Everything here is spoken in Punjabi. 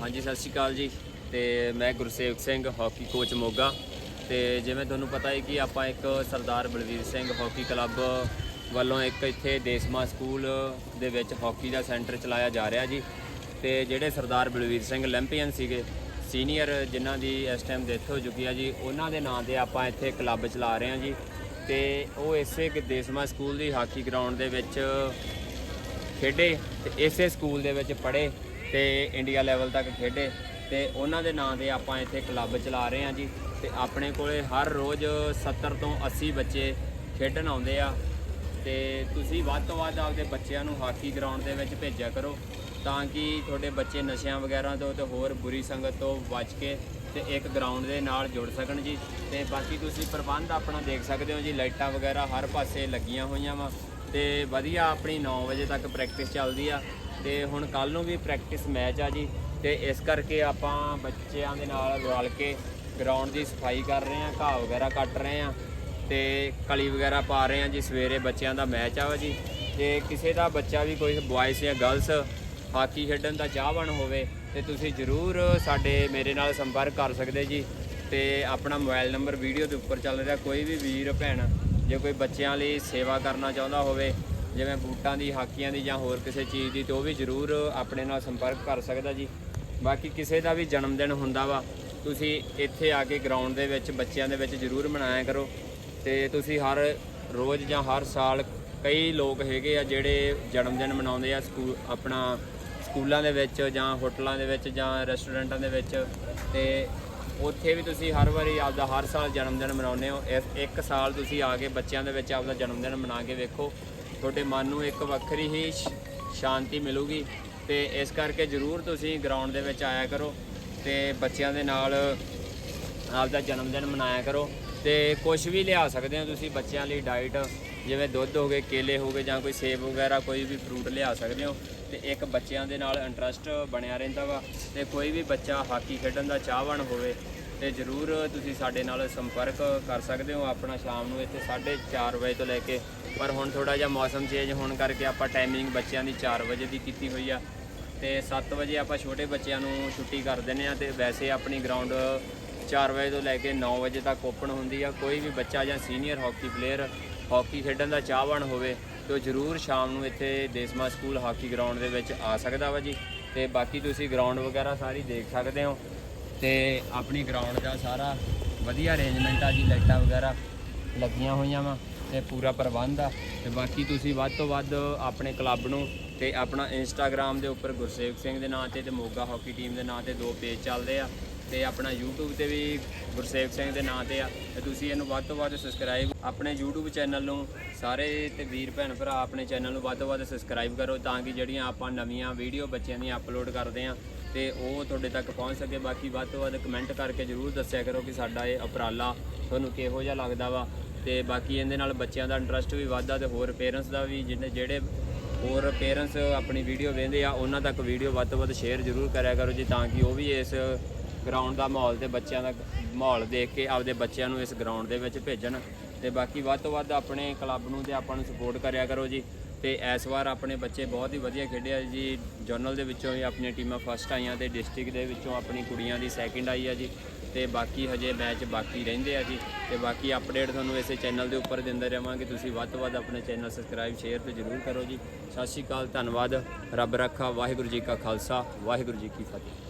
ਹਾਂਜੀ, ਸਤਿ ਸ਼੍ਰੀ ਅਕਾਲ ਜੀ। ਤੇ ਮੈਂ ਗੁਰਸੇਵਕ ਸਿੰਘ, ਹਾਕੀ ਕੋਚ ਮੋਗਾ। ਤੇ ਜਿਵੇਂ ਤੁਹਾਨੂੰ ਪਤਾ ਹੈ ਕਿ ਆਪਾਂ ਇੱਕ ਸਰਦਾਰ ਬਲਵੀਰ ਸਿੰਘ ਹਾਕੀ ਕਲੱਬ ਵੱਲੋਂ ਇੱਕ ਇੱਥੇ ਦੇਸਮਾ ਸਕੂਲ ਦੇ ਵਿੱਚ ਹਾਕੀ ਦਾ ਸੈਂਟਰ ਚਲਾਇਆ ਜਾ ਰਿਹਾ ਜੀ। ਤੇ ਜਿਹੜੇ ਸਰਦਾਰ ਬਲਵੀਰ ਸਿੰਘ 올림픽ਨ ਸੀਗੇ, ਸੀਨੀਅਰ ਜਿਨ੍ਹਾਂ ਦੀ ਇਸ ਟਾਈਮ ਡੈਥ ਹੋ ਚੁੱਕੀ ਆ ਜੀ, ਉਹਨਾਂ ਦੇ ਨਾਂ ਤੇ ਆਪਾਂ ਇੱਥੇ ਕਲੱਬ ਚਲਾ ਰਹੇ ਹਾਂ ਜੀ। ਤੇ ਉਹ ਇਸੇ ਦੇਸਮਾ ਸਕੂਲ ਦੀ ਹਾਕੀ ਗਰਾਊਂਡ ਦੇ ਵਿੱਚ ਖੇਡੇ ਤੇ ਇਸੇ ਸਕੂਲ ਦੇ ਵਿੱਚ ਪੜ੍ਹੇ। ਤੇ ਇੰਡੀਆ ਲੈਵਲ ਤੱਕ ਖੇਡੇ ਤੇ ਉਹਨਾਂ ਦੇ ਨਾਂ ਤੇ ਆਪਾਂ ਇੱਥੇ ਕਲੱਬ ਚਲਾ ਰਹੇ ਹਾਂ ਜੀ ਤੇ ਆਪਣੇ ਕੋਲੇ ਹਰ ਰੋਜ਼ 70 ਤੋਂ 80 ਬੱਚੇ ਖੇਡਣ ਆਉਂਦੇ ਆ ਤੇ ਤੁਸੀਂ ਵੱਧ ਤੋਂ ਵੱਧ ਆਪਦੇ ਬੱਚਿਆਂ ਨੂੰ ਹਾਕੀ ਗਰਾਊਂਡ ਦੇ ਵਿੱਚ ਭੇਜਿਆ ਕਰੋ ਤਾਂ ਕਿ ਤੁਹਾਡੇ ਬੱਚੇ ਨਸ਼ਿਆਂ ਵਗੈਰਾ ਤੋਂ ਤੇ ਹੋਰ ਬੁਰੀ ਸੰਗਤ ਤੋਂ ਬਚ ਕੇ ਤੇ ਇੱਕ ਗਰਾਊਂਡ ਦੇ ਨਾਲ ਜੁੜ ਸਕਣ ਜੀ ਤੇ ਬਾਕੀ ਤੁਸੀਂ ਪ੍ਰਬੰਧ ਆਪਣਾ ਦੇਖ ਸਕਦੇ ਹੋ ਜੀ, ਲਾਈਟਾਂ ਵਗੈਰਾ ਹਰ ਪਾਸੇ ਲੱਗੀਆਂ ਹੋਈਆਂ ਵਾ ਤੇ ਵਧੀਆ ਆਪਣੀ 9 ਵਜੇ ਤੱਕ ਪ੍ਰੈਕਟਿਸ ਚੱਲਦੀ ਆ ਤੇ ਹੁਣ ਕੱਲ ਨੂੰ ਵੀ ਪ੍ਰੈਕਟਿਸ ਮੈਚ ਆ ਜੀ ਤੇ ਇਸ ਕਰਕੇ ਆਪਾਂ ਬੱਚਿਆਂ ਦੇ ਨਾਲ ਰਲ ਕੇ ਗਰਾਊਂਡ ਦੀ ਸਫ਼ਾਈ ਕਰ ਰਹੇ ਆ ਘਾਹ ਵਗੈਰਾ ਕੱਟ ਰਹੇ ਆ ਤੇ ਕਲੀ ਵਗੈਰਾ ਪਾ ਰਹੇ ਆ ਜੀ, ਸਵੇਰੇ ਬੱਚਿਆਂ ਦਾ ਮੈਚ ਆ ਵਾ ਜੀ ਤੇ ਕਿਸੇ ਦਾ ਬੱਚਾ ਵੀ ਕੋਈ ਬॉयਜ਼ ਜਾਂ ਗਰਲਸ ਹਾਕੀ ਖੇਡਣ ਦਾ ਚਾਹਵਾਨ ਹੋਵੇ ਤੇ ਤੁਸੀਂ ਜਰੂਰ ਸਾਡੇ ਮੇਰੇ ਨਾਲ ਸੰਪਰਕ ਕਰ ਸਕਦੇ ਜੀ ਤੇ ਆਪਣਾ ਮੋਬਾਈਲ ਨੰਬਰ ਵੀਡੀਓ ਦੇ ਉੱਪਰ ਚੱਲ ਰਿਹਾ, ਕੋਈ ਵੀ ਵੀਰ, ਭੈਣ ਜੇ ਕੋਈ ਬੱਚਿਆਂ ਲਈ ਸੇਵਾ ਕਰਨਾ ਚਾਹੁੰਦਾ ਹੋਵੇ ਜਿਵੇਂ ਬੂਟਾਂ ਦੀ, ਹਾਕੀਆਂ ਦੀ ਜਾਂ ਹੋਰ ਕਿਸੇ ਚੀਜ਼ ਦੀ, ਤੇ ਉਹ ਵੀ ਜਰੂਰ ਆਪਣੇ ਨਾਲ ਸੰਪਰਕ ਕਰ ਸਕਦਾ ਜੀ। ਬਾਕੀ ਕਿਸੇ ਦਾ ਵੀ ਜਨਮ ਦਿਨ ਹੁੰਦਾ ਵਾ, ਤੁਸੀਂ ਇੱਥੇ ਆ ਕੇ ਗਰਾਊਂਡ ਦੇ ਵਿੱਚ ਬੱਚਿਆਂ ਦੇ ਵਿੱਚ ਜਰੂਰ ਮਨਾਇਆ ਕਰੋ। ਤੇ ਤੁਸੀਂ ਹਰ ਰੋਜ਼ ਜਾਂ ਹਰ ਸਾਲ ਕਈ ਲੋਕ ਹੈਗੇ ਆ ਜਿਹੜੇ ਜਨਮ ਦਿਨ ਮਨਾਉਂਦੇ ਆ ਸਕੂਲ ਆਪਣਾ ਸਕੂਲਾਂ ਦੇ ਵਿੱਚ ਜਾਂ ਹੋਟਲਾਂ ਦੇ ਵਿੱਚ ਜਾਂ ਰੈਸਟੋਰੈਂਟਾਂ ਦੇ ਵਿੱਚ। ਤੇ ਉੱਥੇ ਵੀ ਤੁਸੀਂ ਹਰ ਵਾਰੀ ਆਪਦਾ ਹਰ ਸਾਲ ਜਨਮ ਦਿਨ ਮਨਾਉਂਦੇ ਹੋ। ਇਸ ਇੱਕ ਸਾਲ ਤੁਸੀਂ ਆ ਕੇ ਬੱਚਿਆਂ ਦੇ ਵਿੱਚ ਆਪਦਾ ਜਨਮ ਦਿਨ ਮਨਾ ਕੇ ਵੇਖੋ। ਤੁਹਾਡੇ ਮਨ ਨੂੰ ਇੱਕ ਵੱਖਰੀ ਹੀ ਸ਼ਾਂਤੀ ਮਿਲੂਗੀ ਤੇ ਇਸ ਕਰਕੇ ਜਰੂਰ ਤੁਸੀਂ ਗਰਾਊਂਡ ਦੇ ਵਿੱਚ ਆਇਆ ਕਰੋ ਤੇ ਬੱਚਿਆਂ ਦੇ ਨਾਲ ਆਪਦਾ ਜਨਮ ਦਿਨ ਮਨਾਇਆ ਕਰੋ ਤੇ ਕੁਝ ਵੀ ਲਿਆ ਸਕਦੇ ਹੋ ਤੁਸੀਂ ਬੱਚਿਆਂ ਲਈ ਡਾਈਟ ਜਿਵੇਂ ਦੁੱਧ ਹੋ ਗਏ, ਕੇਲੇ ਹੋ ਗਏ ਜਾਂ ਕੋਈ ਸੇਬ ਵਗੈਰਾ, ਕੋਈ ਵੀ ਫਰੂਟ ਲਿਆ ਸਕਦੇ ਹੋ ਤੇ ਇੱਕ ਬੱਚਿਆਂ ਦੇ ਨਾਲ ਇੰਟਰਸਟ ਬਣਿਆ ਰਹਿੰਦਾ ਵਾ ਤੇ ਕੋਈ ਵੀ ਬੱਚਾ ਹਾਕੀ ਖੇਡਣ ਦਾ ਚਾਹਵਾਨ ਹੋਵੇ ਤੇ ਜਰੂਰ ਤੁਸੀਂ ਸਾਡੇ ਨਾਲ ਸੰਪਰਕ ਕਰ ਸਕਦੇ ਹੋ ਆਪਣਾ ਸ਼ਾਮ ਨੂੰ ਇੱਥੇ 4:30 ਵਜੇ ਤੋਂ ਲੈ ਕੇ। ਪਰ ਹੁਣ ਥੋੜਾ ਜਿਹਾ ਮੌਸਮ ਚੇਂਜ ਹੋਣ ਕਰਕੇ ਆਪਾਂ ਟਾਈਮਿੰਗ ਬੱਚਿਆਂ ਦੀ 4 ਵਜੇ ਦੀ ਕੀਤੀ ਹੋਈ ਆ। ਤੇ 7 ਵਜੇ ਆਪਾਂ ਛੋਟੇ ਬੱਚਿਆਂ ਨੂੰ ਛੁੱਟੀ ਕਰ ਦਿੰਦੇ ਆ ਤੇ ਵੈਸੇ ਆਪਣੀ ਗਰਾਊਂਡ 4 ਵਜੇ ਤੋਂ ਲੈ ਕੇ 9 ਵਜੇ ਤੱਕ ਓਪਨ ਹੁੰਦੀ ਆ। ਕੋਈ ਵੀ ਬੱਚਾ ਜਾਂ ਸੀਨੀਅਰ ਹਾਕੀ ਪਲੇਅਰ ਹਾਕੀ ਖੇਡਣ ਦਾ ਚਾਹਵਾਨ ਹੋਵੇ, ਤੇ ਜ਼ਰੂਰ ਸ਼ਾਮ ਨੂੰ ਇੱਥੇ ਦੇਸਮਾ ਸਕੂਲ ਹਾਕੀ ਗਰਾਊਂਡ ਦੇ ਵਿੱਚ ਆ ਸਕਦਾ ਵਾ ਜੀ। ਤੇ ਬਾਕੀ ਤੁਸੀਂ ਗਰਾਊਂਡ ਵਗੈਰਾ ਸਾਰੀ ਦੇਖ ਸਕਦੇ ਹੋ। ਤੇ ਆਪਣੀ ਗਰਾਊਂਡ ਦਾ ਸਾਰਾ ਵਧੀਆ ਅਰੇਂਜਮੈਂਟ ਆ ਜੀ, ਲਾਈਟਾਂ ਵਗੈਰਾ ਲੱਗੀਆਂ ਹੋਈਆਂ ਵਾ ਤੇ ਪੂਰਾ ਪ੍ਰਬੰਧ ਆ। ਤੇ ਬਾਕੀ ਤੁਸੀਂ ਵੱਧ ਤੋਂ ਵੱਧ ਆਪਣੇ ਕਲੱਬ ਨੂੰ ਤੇ ਆਪਣਾ ਇੰਸਟਾਗ੍ਰam ਦੇ ਉੱਪਰ ਗੁਰਸੇਵਕ ਸਿੰਘ ਦੇ ਨਾਂ ਤੇ ਤੇ ਮੋਗਾ ਹਾਕੀ ਟੀਮ ਦੇ ਨਾਂ ਤੇ ਦੋ ਪੇਜ ਚੱਲਦੇ ਆ। ਤੇ ਆਪਣਾ YouTube ਤੇ ਵੀ ਗੁਰਸੇਵ ਸਿੰਘ ਦੇ ਨਾਂ ਤੇ ਆ। ਤੇ ਤੁਸੀਂ ਇਹਨੂੰ ਵੱਧ ਤੋਂ ਵੱਧ ਸਬਸਕ੍ਰਾਈਬ ਆਪਣੇ YouTube ਚੈਨਲ ਨੂੰ ਸਾਰੇ ਤੇ ਵੀਰ, ਭੈਣ, ਭਰਾ ਆਪਣੇ ਚੈਨਲ ਨੂੰ ਵੱਧ ਤੋਂ ਵੱਧ ਸਬਸਕ੍ਰਾਈਬ ਕਰੋ ਤਾਂ ਕਿ ਜਿਹੜੀਆਂ ਆਪਾਂ ਨਵੀਆਂ ਵੀਡੀਓ ਬੱਚਿਆਂ ਦੀਆਂ ਅਪਲੋਡ ਕਰਦੇ ਆ ਤੇ ਉਹ ਤੁਹਾਡੇ ਤੱਕ ਪਹੁੰਚ ਸਕੇ। ਬਾਕੀ ਵੱਧ ਤੋਂ ਵੱਧ ਕਮੈਂਟ ਕਰਕੇ ਜਰੂਰ ਦੱਸਿਆ ਕਰੋ ਕਿ ਸਾਡਾ ਇਹ ਉਪਰਾਲਾ ਤੁਹਾਨੂੰ ਕਿਹੋ ਜਿਹਾ ਲੱਗਦਾ ਵਾ। ਤੇ ਬਾਕੀ ਇਹਦੇ ਨਾਲ ਬੱਚਿਆਂ ਦਾ ਇੰਟਰਸਟ ਵੀ ਵੱਧਦਾ ਤੇ ਹੋਰ ਪੇਰੈਂਟਸ ਦਾ ਵੀ ਜਿਹਨੇ ਜਿਹੜੇ ਹੋਰ ਪੇਰੈਂਟਸ ਆਪਣੀ ਵੀਡੀਓ ਵੇਖਦੇ ਆ, ਉਹਨਾਂ ਤੱਕ ਵੀਡੀਓ ਵੱਧ ਤੋਂ ਵੱਧ ਸ਼ੇਅਰ ਜ਼ਰੂਰ ਕਰਿਆ ਕਰੋ ਜੀ, ਤਾਂ ਕਿ ਉਹ ਵੀ ਇਸ ਗਰਾਊਂਡ ਦਾ ਮਾਹੌਲ ਤੇ ਬੱਚਿਆਂ ਦਾ ਮਾਹੌਲ ਦੇਖ ਕੇ ਆਪਦੇ ਬੱਚਿਆਂ ਨੂੰ ਇਸ ਗਰਾਊਂਡ ਦੇ ਵਿੱਚ ਭੇਜਣ। ਤੇ ਬਾਕੀ ਵੱਧ ਤੋਂ ਵੱਧ ਆਪਣੇ ਕਲੱਬ ਨੂੰ ਤੇ ਆਪਾਂ ਨੂੰ ਸਪੋਰਟ ਕਰਿਆ ਕਰੋ ਜੀ। ਤੇ ਇਸ ਵਾਰ ਆਪਣੇ ਬੱਚੇ ਬਹੁਤ ਹੀ ਵਧੀਆ ਖੇਡਿਆ ਜੀ। ਜਨਰਲ ਦੇ ਵਿੱਚੋਂ ਵੀ ਆਪਣੀਆਂ ਟੀਮਾਂ ਫਸਟ ਆਈਆਂ ਤੇ ਡਿਸਟ੍ਰਿਕਟ ਦੇ ਵਿੱਚੋਂ ਆਪਣੀ ਕੁੜੀਆਂ ਦੀ ਸੈਕਿੰਡ ਆਈ ਆ ਜੀ। ਤੇ ਬਾਕੀ ਹਜੇ ਮੈਚ ਬਾਕੀ ਰਹਿੰਦੇ ਆ ਜੀ। ਤੇ ਬਾਕੀ ਅਪਡੇਟ ਤੁਹਾਨੂੰ ਇਸੇ ਚੈਨਲ ਦੇ ਉੱਪਰ ਦਿੰਦੇ ਰਹਾਂਗੇ ਤੁਸੀਂ ਵੱਧ ਤੋਂ ਵੱਧ ਆਪਣਾ ਚੈਨਲ ਸਬਸਕ੍ਰਾਈਬ ਸ਼ੇਅਰ ਤੇ ਜਰੂਰ ਕਰੋ ਜੀ। ਸਤਿ ਸ਼੍ਰੀ ਅਕਾਲ, ਧੰਨਵਾਦ। ਰੱਬ ਰੱਖਾ, ਵਾਹਿਗੁਰੂ ਜੀ ਕਾ ਖਾਲਸਾ, ਵਾਹਿਗੁਰੂ ਜੀ ਕੀ ਫਤਿਹ।